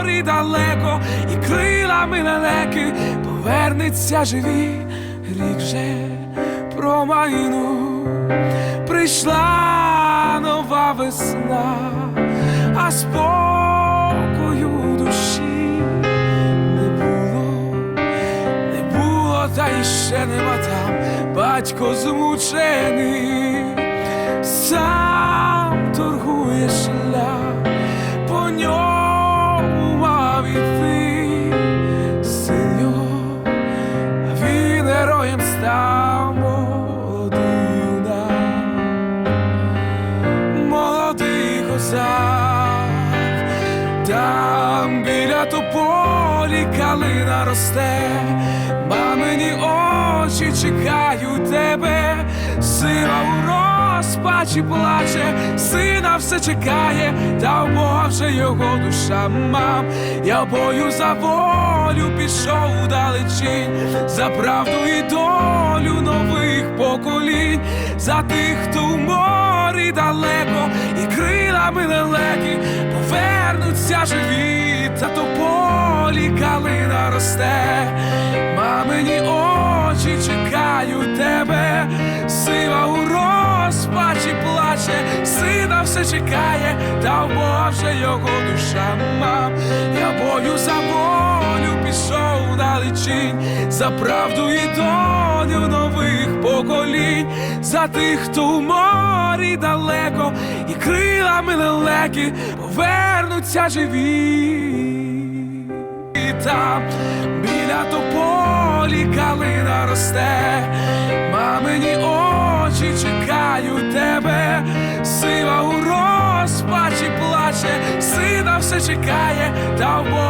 морі далеко, і крилами лелеки повернеться живі, рік вже промайну, прийшла нова весна, а спокою душі не було. Не було, та й ще нема там. Батько змучений, сам торгує шлях, по ньому героєм став молодий козак, там біля тополі калина росте, мамині очі чекають тебе, сила у розпачі плаче, сина все чекає, та в його душа мам. Я бою за волю пішов далечінь, за правду і за тих, хто в морі далеко, і крилами лелеки повернуться живі, та то полі калина росте, мамині очі чекають тебе, сила у розпачі плаче, сина все чекає, та Бога його душа. Мам. Я бою за пішов далечінь, за правду і долю нових поколінь, за тих, хто в морі далеко, і крилами лелеки повернуться живі. І там біля тополі калина росте, мамині очі чекають тебе, сива у розпачі плаче, сина все чекає, та в